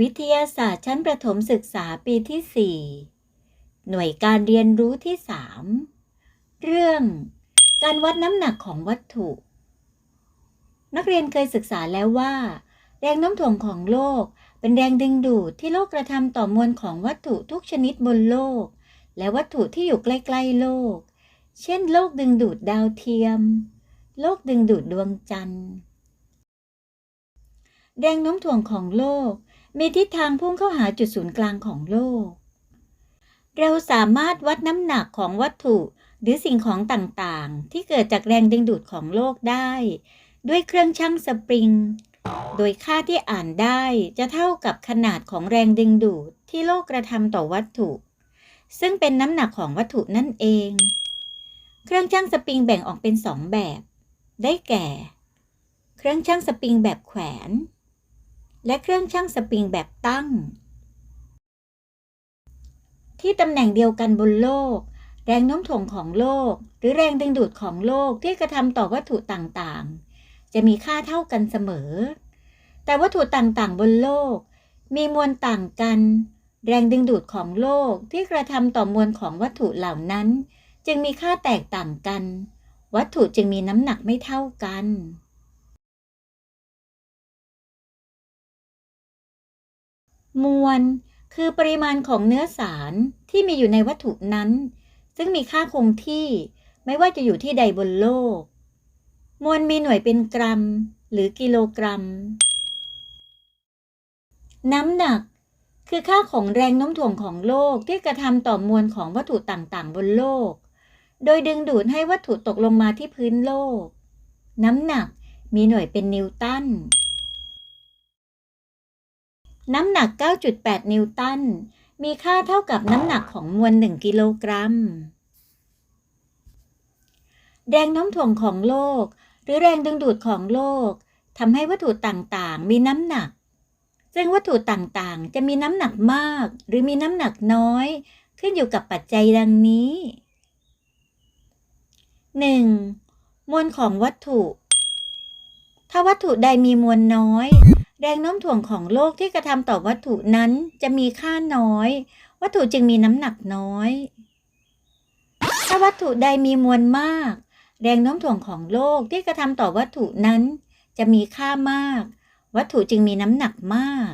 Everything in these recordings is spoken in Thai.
วิทยาศาสตร์ชั้นประถมศึกษาปีที่ 4 หน่วยการเรียนรู้ที่ 3 เรื่องการวัดน้ำหนักของวัตถุ นักเรียนเคยศึกษาแล้วว่า แรงโน้มถ่วงของโลก เป็นแรงดึงดูดที่โลกกระทำต่อมวลของวัตถุทุกชนิดบนโลก และวัตถุที่อยู่ใกล้ๆโลก เช่น โลกดึงดูดดาวเทียม โลกดึงดูดดวงจันทร์ แรงโน้มถ่วงของโลก มีทิศทางพุ่งเข้าหาจุดศูนย์กลางของโลก เราสามารถวัดน้ำหนักของวัตถุหรือสิ่งของต่างๆ ที่เกิดจากแรงดึงดูดของโลกได้ ด้วยเครื่องชั่งสปริง โดยค่าที่อ่านได้จะเท่ากับขนาดของแรงดึงดูดที่โลกกระทำต่อวัตถุ ซึ่งเป็นน้ำหนักของวัตถุนั่นเอง เครื่องชั่งสปริงแบ่งออกเป็นสองแบบ ได้แก่ เครื่องชั่งสปริงแบบแขวน และเครื่องชั่งสปริงแบบตั้ง ที่ตำแหน่งเดียวกันบนโลก แรงโน้มถ่วงของโลก หรือแรงดึงดูดของโลกที่กระทำต่อวัตถุต่างๆ จะมีค่าเท่ากันเสมอ แต่วัตถุต่างๆ บนโลก มีมวลต่างกัน แรงดึงดูดของโลกที่กระทำต่อมวลของวัตถุเหล่านั้น จึงมีค่าแตกต่างกัน วัตถุจึงมีน้ำหนักไม่เท่ากัน มวล คือปริมาณของเนื้อสารที่มีอยู่ในวัตถุนั้น ซึ่งมีค่าคงที่ไม่ว่าจะอยู่ที่ใดบนโลก มวลมีหน่วยเป็นกรัม หรือกิโลกรัม น้ำหนัก คือค่าของแรงโน้มถ่วงของโลกที่กระทำต่อมวลของวัตถุต่างๆ บนโลก โดยดึงดูดให้วัตถุตกลงมาที่พื้นโลก น้ำหนักมีหน่วยเป็นนิวตัน น้ำหนัก 9.8 นิวตัน มีค่าเท่ากับน้ำหนักของมวล 1 กิโลกรัม แรงโน้มถ่วงของโลก หรือแรงดึงดูดของโลกทำให้วัตถุต่างๆ มีน้ำหนัก ซึ่งวัตถุต่างๆ จะมีน้ำหนักมาก หรือมีน้ำหนักน้อย ขึ้นอยู่กับปัจจัยดังนี้ 1. มวลของวัตถุ ถ้าวัตถุใดมีมวลน้อย แรงโน้มถ่วงของโลกที่กระทำต่อวัตถุนั้นจะมีค่าน้อย วัตถุจึงมีน้ำหนักน้อย ถ้าวัตถุใดมีมวลมาก แรงโน้มถ่วงของโลกที่กระทำต่อวัตถุนั้น จะมีค่ามาก วัตถุจึงมีน้ำหนักมาก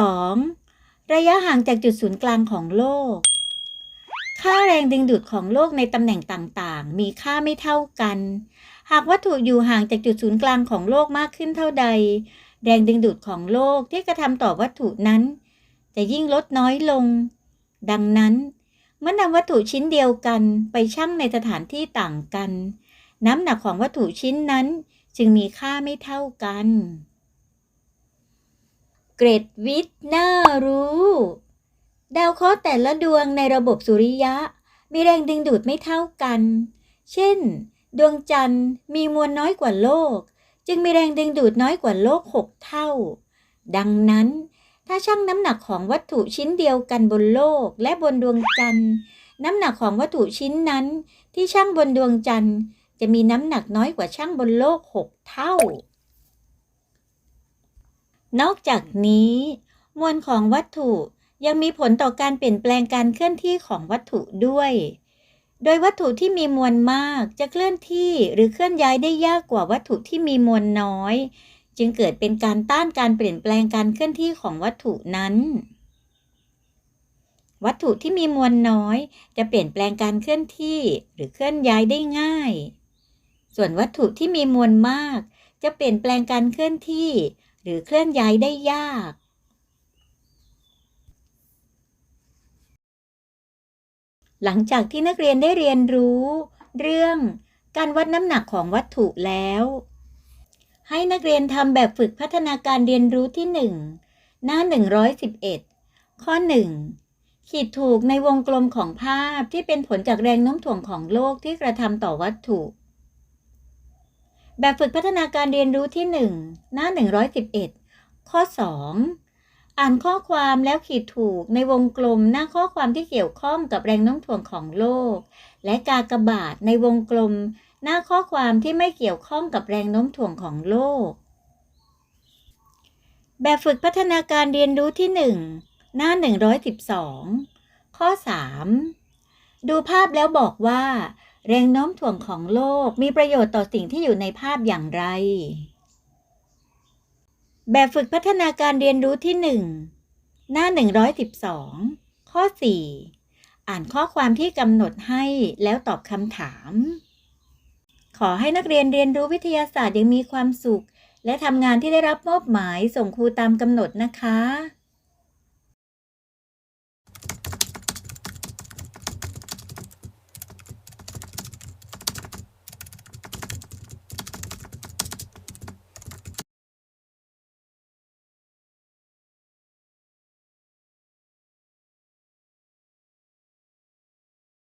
2. ระยะห่างจากจุดศูนย์กลางของโลก ค่าแรงดึงดูดของโลกในตำแหน่งต่าง ๆมีค่าไม่เท่ากัน หากวัตถุอยู่ห่างจากจุดศูนย์กลางของโลกมากขึ้นเท่าใด แรงดึงดูดของโลกที่กระทำต่อวัตถุนั้น จะยิ่งลดน้อยลง ดังนั้น เมื่อนำวัตถุชิ้นเดียวกันไปชั่งในสถานที่ต่างกัน น้ำหนักของวัตถุชิ้นนั้นจึงมีค่าไม่เท่ากัน เกรดวิทย์น่ารู้ ดาวเคราะห์แต่ละดวงในระบบสุริยะ มีแรงดึงดูดไม่เท่ากัน เช่น ดวงจันทร์มีมวลน้อยกว่าโลก จึงมีแรงดึงดูดน้อยกว่าโลกหกเท่า ดังนั้น ถ้าชั่งน้ำหนักของวัตถุชิ้นเดียวกันบนโลกและบนดวงจันทร์น้ำหนักของวัตถุชิ้นนั้น ที่ชั่งบนดวงจันทร์จะมีน้ำหนักน้อยกว่าชั่งบนโลกหกเท่า นอกจากนี้ มวลของวัตถุ ยังมีผลต่อการเปลี่ยนแปลงการเคลื่อนที่ของวัตถุด้วย โดยวัตถุที่มีมวลมากจะเคลื่อนที่หรือเคลื่อนย้ายได้ยากกว่าวัตถุที่มีมวลน้อย จึงเกิดเป็นการต้านการเปลี่ยนแปลงการเคลื่อนที่ของวัตถุนั้น วัตถุที่มีมวลน้อย จะเปลี่ยนแปลงการเคลื่อนที่หรือเคลื่อนย้ายได้ง่าย ส่วนวัตถุที่มีมวลมาก จะเปลี่ยนแปลงการเคลื่อนที่ หรือเคลื่อนย้ายได้ยาก หลังจากที่นักเรียนได้เรียนรู้ เรื่องการวัดน้ำหนักของวัตถุแล้ว ให้นักเรียนทำแบบฝึกพัฒนาการเรียนรู้ที่ 1 หน้า 111 ข้อ 1 ขีดถูกในวงกลมของภาพที่เป็นผลจากแรงโน้มถ่วงของโลกที่กระทำต่อวัตถุ แบบฝึกพัฒนาการเรียนรู้ที่ 1 หน้า 111 ข้อ 2 อ่านข้อความแล้วขีดถูกในวงกลมหน้าข้อความที่เกี่ยวข้องกับแรงโน้มถ่วงของโลก และกากบาทในวงกลม หน้าข้อความที่ไม่เกี่ยวข้องกับแรงโน้มถ่วงของโลก แบบฝึกพัฒนาการเรียนรู้ที่ 1 หน้า 112 ข้อ 3 ดูภาพแล้วบอกว่า แรงโน้มถ่วงของโลกมีประโยชน์ต่อสิ่งที่อยู่ในภาพอย่างไร แบบฝึกพัฒนาการเรียนรู้ที่ 1 หน้า 112 ข้อ 4 อ่านข้อความที่กำหนดให้แล้วตอบคำถาม ขอให้นักเรียนเรียนรู้วิทยาศาสตร์อยังมีความสุข และทำงานที่ได้รับมอบหมายส่งครูตามกำหนดนะคะ